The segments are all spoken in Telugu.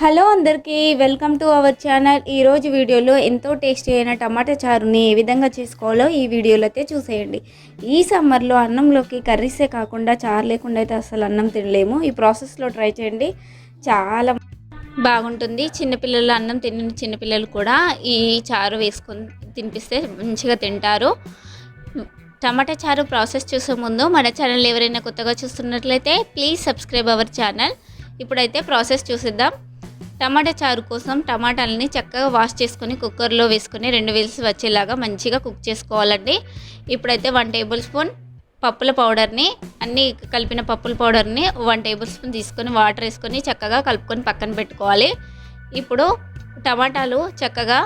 హలో అందరికీ వెల్కమ్ టు అవర్ ఛానల్. ఈరోజు వీడియోలో ఎంతో టేస్టీ అయిన టమాటా చారుని ఏ విధంగా చేసుకోవాలో ఈ వీడియోలో అయితే చూసేయండి. ఈ సమ్మర్లో అన్నంలోకి కర్రీసే కాకుండా చారు లేకుండా అయితే అసలు అన్నం తినలేము. ఈ ప్రాసెస్లో ట్రై చేయండి. చాలా బాగుంటుంది. చిన్నపిల్లలు అన్నం తిన్న చిన్నపిల్లలు కూడా ఈ చారు వేసుకొని తినిపిస్తే మంచిగా తింటారు. టమాటా చారు ప్రాసెస్ చూసే ముందు మన ఛానల్ ఎవరైనా కొత్తగా చూస్తున్నట్లయితే ప్లీజ్ సబ్స్క్రైబ్ అవర్ ఛానల్. ఇప్పుడైతే ప్రాసెస్ చూసిద్దాం. టమాటా చారు కోసం టమాటాలని చక్కగా వాష్ చేసుకొని కుక్కర్లో వేసుకొని రెండు విల్స్ వచ్చేలాగా మంచిగా కుక్ చేసుకోవాలండి. ఇప్పుడైతే వన్ టేబుల్ స్పూన్ పప్పుల పౌడర్ని అన్నీ కలిపిన పప్పుల పౌడర్ని వన్ టేబుల్ స్పూన్ తీసుకొని వాటర్ వేసుకొని చక్కగా కలుపుకొని పక్కన పెట్టుకోవాలి. ఇప్పుడు టమాటాలు చక్కగా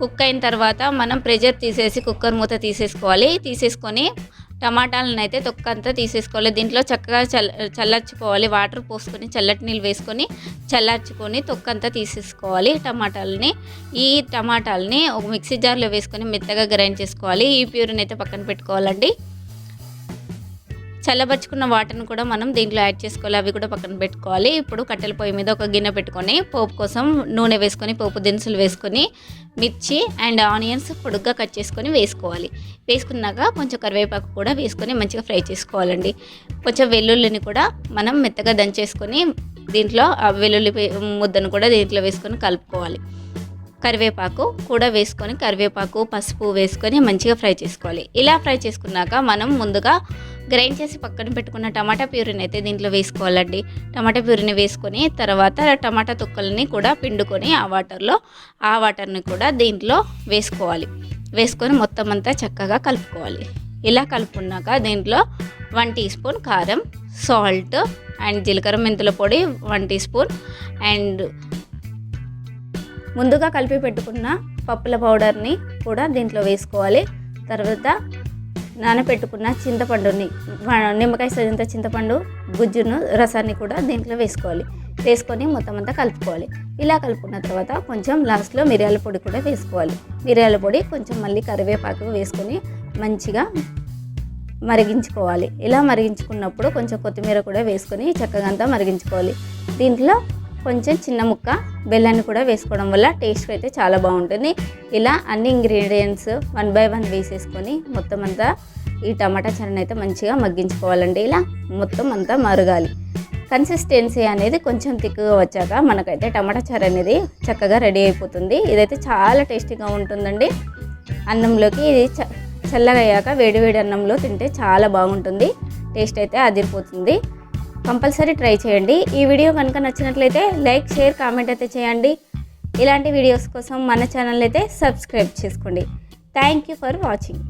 కుక్ అయిన తర్వాత మనం ప్రెషర్ తీసేసి కుక్కర్ మూత తీసేసుకోవాలి. తీసేసుకొని టమాటాలను అయితే తొక్కంతా తీసేసుకోవాలి. దీంట్లో చక్కగా చల్ల చల్లార్చుకోవాలి. వాటర్ పోసుకొని చల్లటి నీళ్ళు వేసుకొని చల్లార్చుకొని తొక్కంతా తీసేసుకోవాలి టమాటాలని. ఈ టమాటాలని ఒక మిక్సీ జార్లో వేసుకొని మెత్తగా గ్రైండ్ చేసుకోవాలి. ఈ ప్యూరిని అయితే పక్కన పెట్టుకోవాలండి. చల్లబరుచుకున్న వాటర్ని కూడా మనం దీంట్లో యాడ్ చేసుకోవాలి. అవి కూడా పక్కన పెట్టుకోవాలి. ఇప్పుడు కట్టెల పొయ్యి మీద ఒక గిన్నె పెట్టుకొని పోపు కోసం నూనె వేసుకొని పోపు దినుసులు వేసుకొని మిర్చి అండ్ ఆనియన్స్ పొడుగ్గా కట్ చేసుకొని వేసుకోవాలి. వేసుకున్నాక కొంచెం కరివేపాకు కూడా వేసుకొని మంచిగా ఫ్రై చేసుకోవాలండి. కొంచెం వెల్లుల్లిని కూడా మనం మెత్తగా దంచేసుకొని దీంట్లో వెల్లుల్లి ముద్దను కూడా దీంట్లో వేసుకొని కలుపుకోవాలి. కరివేపాకు కూడా వేసుకొని కరివేపాకు పసుపు వేసుకొని మంచిగా ఫ్రై చేసుకోవాలి. ఇలా ఫ్రై చేసుకున్నాక మనం ముందుగా గ్రైండ్ చేసి పక్కన పెట్టుకున్న టమాటా ప్యూరిని అయితే దీంట్లో వేసుకోవాలండి. టమాటా ప్యూరిని వేసుకొని తర్వాత టమాటా తొక్కల్ని కూడా పిండుకొని ఆ వాటర్లో ఆ వాటర్ని కూడా దీంట్లో వేసుకోవాలి. వేసుకొని మొత్తం అంతా చక్కగా కలుపుకోవాలి. ఇలా కలుపుకున్నాక దీంట్లో వన్ టీ స్పూన్ కారం సాల్ట్ అండ్ జీలకర్ర మెంతుల పొడి వన్ టీ స్పూన్ అండ్ ముందుగా కలిపి పెట్టుకున్న పప్పుల పౌడర్ని కూడా దీంట్లో వేసుకోవాలి. తర్వాత నానబెట్టుకున్న చింతపండుని నిమ్మకాయ సరినంత చింతపండు గుజ్జును రసాన్ని కూడా దీంట్లో వేసుకోవాలి. వేసుకొని మొత్తం అంతా కలుపుకోవాలి. ఇలా కలుపుకున్న తర్వాత కొంచెం లాస్ట్లో మిరియాల పొడి కూడా వేసుకోవాలి. మిరియాల పొడి కొంచెం మళ్ళీ కరివేపాకు వేసుకొని మంచిగా మరిగించుకోవాలి. ఇలా మరిగించుకున్నప్పుడు కొంచెం కొత్తిమీర కూడా వేసుకొని చక్కగా అంతా మరిగించుకోవాలి. దీంట్లో కొంచెం చిన్న ముక్క బెల్లాన్ని కూడా వేసుకోవడం వల్ల టేస్ట్ అయితే చాలా బాగుంటుంది. ఇలా అన్ని ఇంగ్రీడియంట్స్ వన్ బై వన్ వేసేసుకొని మొత్తం అంతా ఈ టమాటా చరణ్ అయితే మంచిగా మగ్గించుకోవాలండి. ఇలా మొత్తం అంతా మరగాలి. కన్సిస్టెన్సీ అనేది కొంచెం తిక్కుగా వచ్చాక మనకైతే టమాటా చారు అనేది చక్కగా రెడీ అయిపోతుంది. ఇదైతే చాలా టేస్టీగా ఉంటుందండి. అన్నంలోకి ఇది చ చల్లగా అయ్యాక అన్నంలో తింటే చాలా బాగుంటుంది. టేస్ట్ అయితే అదిరిపోతుంది. కంపల్సరీ ట్రై చేయండి. ఈ వీడియో కనుక నచ్చినట్లయితే లైక్ షేర్ కామెంట్ అయితే చేయండి. ఇలాంటి వీడియోస్ కోసం మన ఛానల్ అయితే సబ్స్క్రైబ్ చేసుకోండి. Thank you for watching